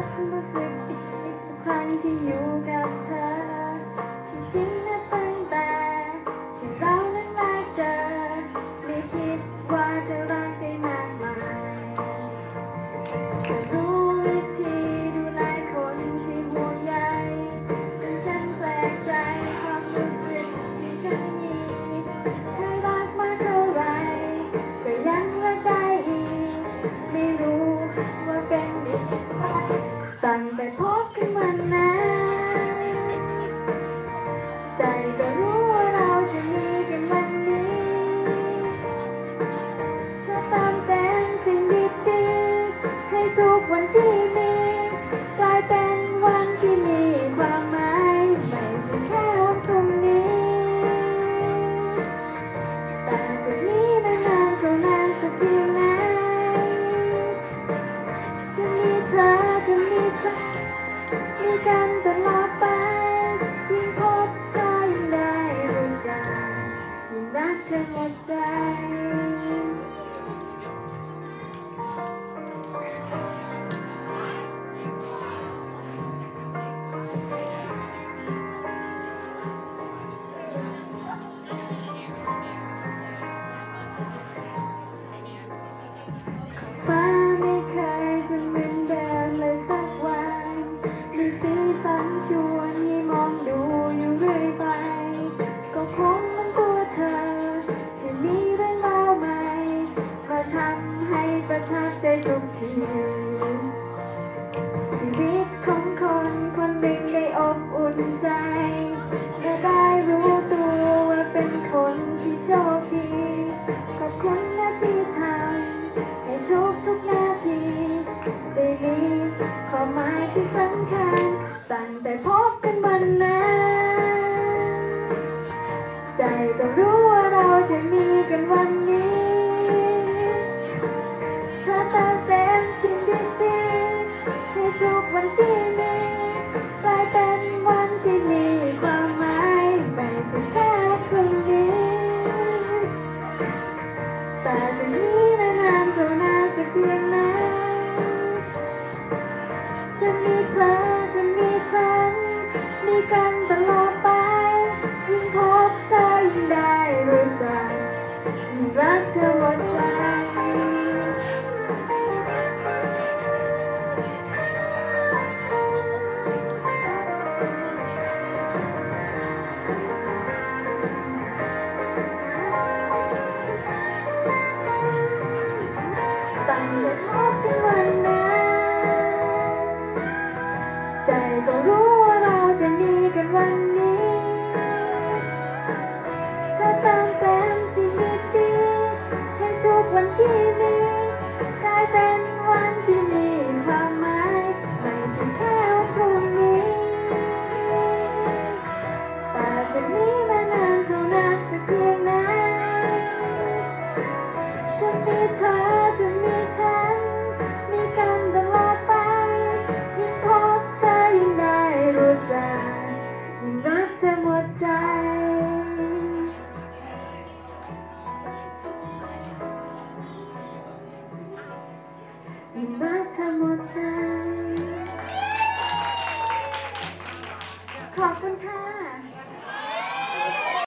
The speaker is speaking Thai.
ฉันรู้สึกผิดในทุกครั้งที่อยู่กับเธอจริงๆนะตั้งแต่ที่เรานั้นแรกเจอ ไม่คิดว่าจะรักได้มากมายจะรู้วิธีดูแลคนที่ห่วงใยจนฉันแปลกใจความรู้สึกที่ฉันมีเคยรักมาเท่าไหร่ก็ยังรักได้อีก ไม่รู้ว่าเป็นย่างไร ตั้งแต่พบกันวันนั้นใจก็รู้ว่าเราจะมีกันวันนี้จะตามแต่งสิ่งดีๆให้ทุกวันที่มีกลายเป็นวันที่มี อ ประทับใจทุกทีชีวิตของคนคนหนึ่งได้อบอุ่นใจและได้รู้ตัวว่าเป็นคนที่โชคดีขอบคุณนะที่ทำให้ทุกทุกนาทีได้มีความหมายที่สำคัญตั้งแต่พบกันวันนั้น ยิ่งรักเธ อ